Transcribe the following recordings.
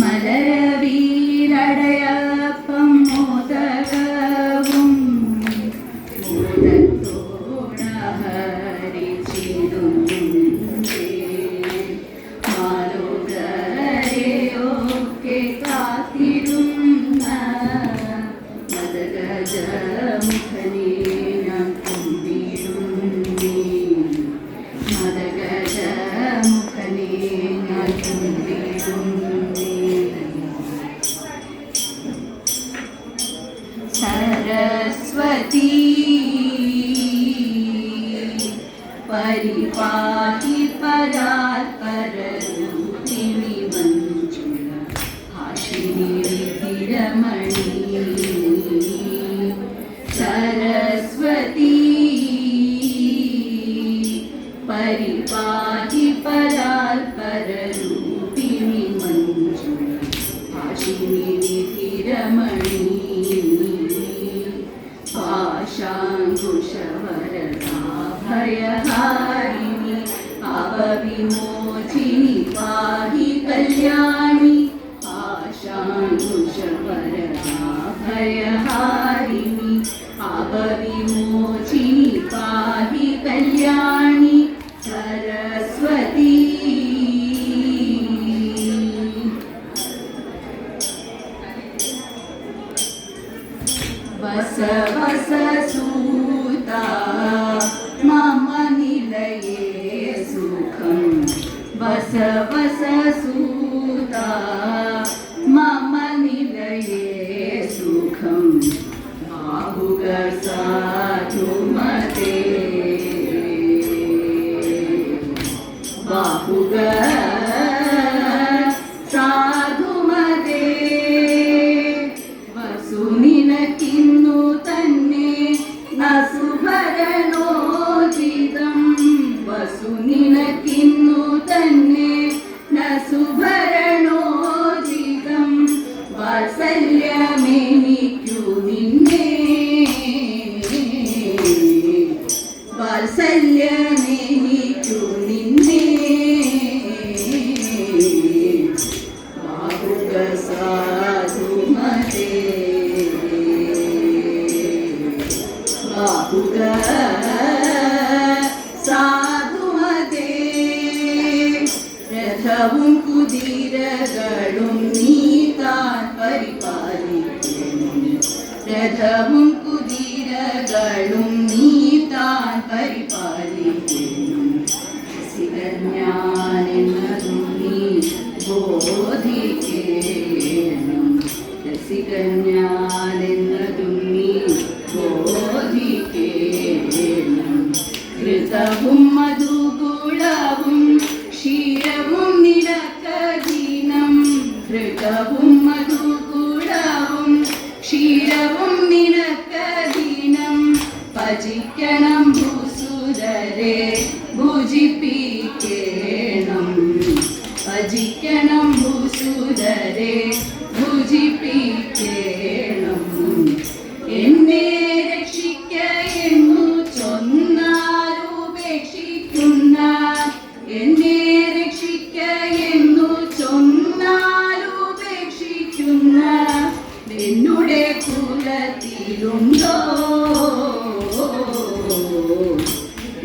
മലര सरस्वती परिपाति पदा मञ्जु धीरमणि सरस्वती परिपा भयहारिणि पापविमोचिनि पाहि कल्याणि आशानुषवरदा രഥവും കുതിരകളും നീ താൻ പരിപാലിക്കുന്നു. ബോധിക്കേണം. നീ ബോധിക്കേണം. ക്ഷീരവും നിരക്കധീനം ഘൃതവും ഉണ്ടോ?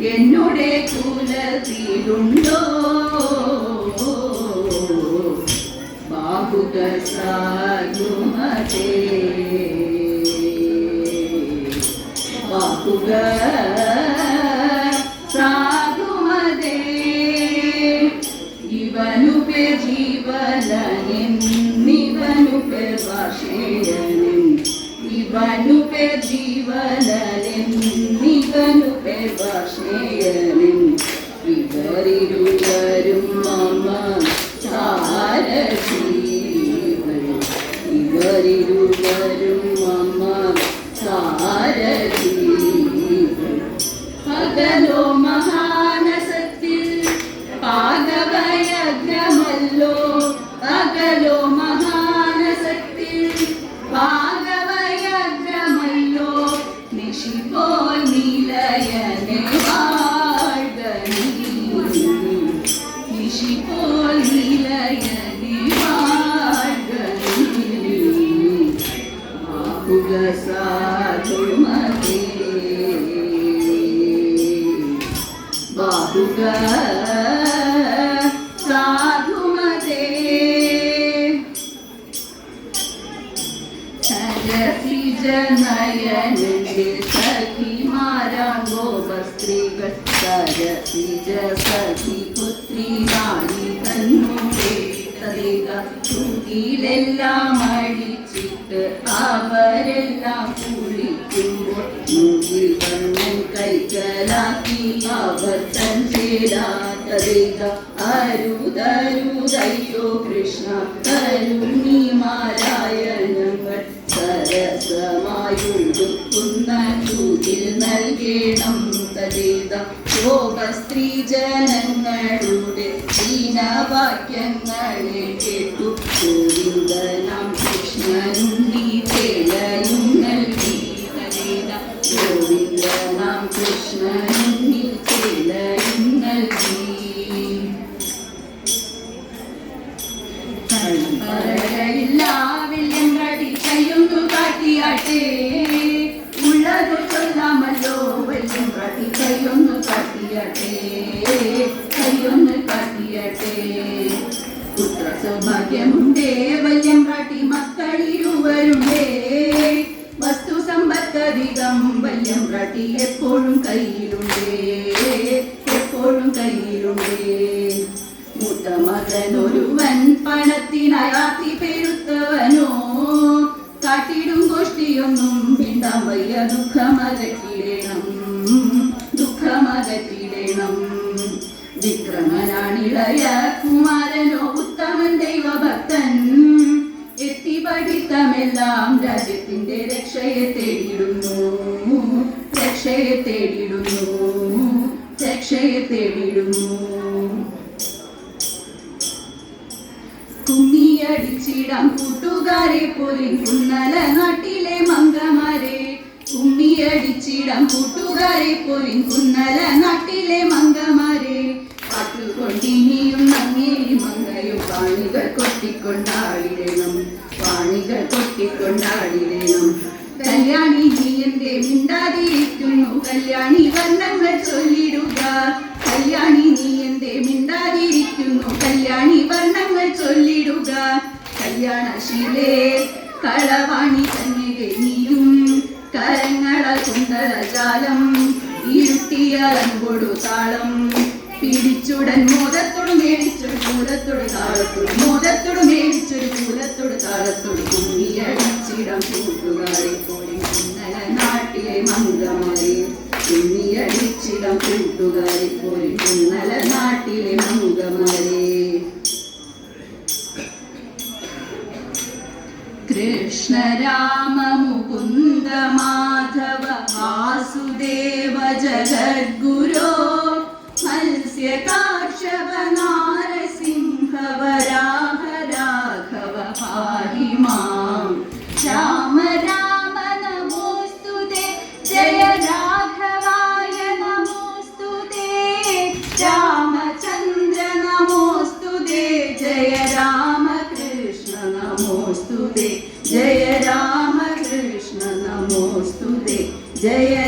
എന്നോടെ കുലത്തിലുണ്ടോ ബാഹുകൾ സാഗുമതേ ബാഹുകൾ ജീവനെന്നികനു പ്രഭാഷണയനും ഇവരിരു സരസിജനയനന്റെ സഖിമാരാം ഗോപസ്ത്രീകൾ സരസിജ സഖി പുത്രി റാണി തന്നുടേ അവരെല്ലാം കുളിക്കുമ്പോൾ മുകിൽ വണ്ണൻ കൈക്കലാക്കി അവർ തൻ ചേരാത്തതേക അരുതരുതയ്യോ കൃഷ്ണ നൽകണം തതേത ലോകസ്ത്രീ ജനങ്ങളുടെ ദീനവാക്യങ്ങളെ കേട്ടു. ഗോവിന്ദനാം നീ ചേലയും നൽകി. തതേത ഗോവിന്ദനാം നീ ചേലയും നൽകി. പറയില്ലാവില്ലെൻ കടി കയ്യൊന്നു കാട്ടിയാട്ടെ. കാട്ടി കയ്യൊന്ന് കാട്ടിയാട്ടെ കയ്യൊന്ന് കാട്ടിയാട്ടെ പുത്ര സൗഭാഗ്യമുണ്ടേ വല്യം കാട്ടി മക്കളിരുവരുണ്ടേ വസ്തു സമ്പത്തധികം വല്യം കാട്ടി എപ്പോഴും കയ്യിലുണ്ടേ എപ്പോഴും കയ്യിലുണ്ടേ മൂത്ത മകനൊരുവൻ പണത്തിനയാത്തി പെരുത്തവനോ. കാട്ടിടും ഗോഷ്ടിയൊന്നും പിണ്ടാം വയ്യ ദുഃഖമകറ്റിടണം വിക്രമനാണിളയ കുമാരനോ ഉത്തമൻ ദൈവഭക്തൻ. എത്തി പഠിത്തമെല്ലാം രാജ്യത്തിന്റെ രക്ഷയെ തേടിയിടുന്നു. രക്ഷയെ തേടിയിടുന്നു. രക്ഷയെ തേടിയിടുന്നു. കുമ്മിയടിച്ചിടാം കൂട്ടുകാരെ പോലും കുന്നല നാട്ടിലെ മംഗമാരെ. കുമ്മിയടിച്ചിടാം കൂട്ടുകാരെ പോലും കുന്നല നാട്ടിലെ മങ്കമാരെ പാട്ടുകൊണ്ടിനിയും നങ്ങേലി മങ്ങയും പാണികൾ കൊട്ടിക്കൊണ്ടാടിടണം. പാണികൾ കൊട്ടിക്കൊണ്ടാടിടണം. കല്യാണി നീ എന്റെ മിണ്ടാതിരിക്കുന്നു. കല്യാണി വർണങ്ങൾ ചൊല്ലിടുക. കല്യാണി നീ എന്റെ മിണ്ടാതിരിക്കുന്നു. കല്യാണി വർണങ്ങൾ ചൊല്ലിടുക. കല്യാണശീലേ കളവാണി തന്നെ നീയും. കരങ്ങള സുന്ദരജാലം ഇരുട്ടിയ അൻപൊടു താളം. പിടിച്ചുടൻ മോദത്തോട് മേടിച്ചൊരു കൂലത്തോട് താളത്തോട് മോദത്തോട് മേടിച്ചൊരു കൂലത്തോട് താളത്തോട് കുഞ്ഞിയടിച്ചിടം കൂട്ടുകാരെ പോലെ ഇന്നലെ നാട്ടിലെ മംഗമാരെ കുഞ്ഞിയടിച്ചിടം കൂട്ടുകാരെ പോലെ ഇന്നലെ നാട്ടിലെ മംഗമാരെ കൃഷ്ണ രാമ മാധവ വാസുദേവ ജഗദ്ഗുരോ मत्स्यकाक्ष वनारसिंह वराह राघव पाहि श्याम राम नमोऽस्तु ते। जय राघवाय नमोऽस्तु ते। रामचन्द्र नमोऽस्तु ते। जय राम कृष्ण नमोऽस्तु ते। जय राम कृष्ण नमोऽस्तु ते। जय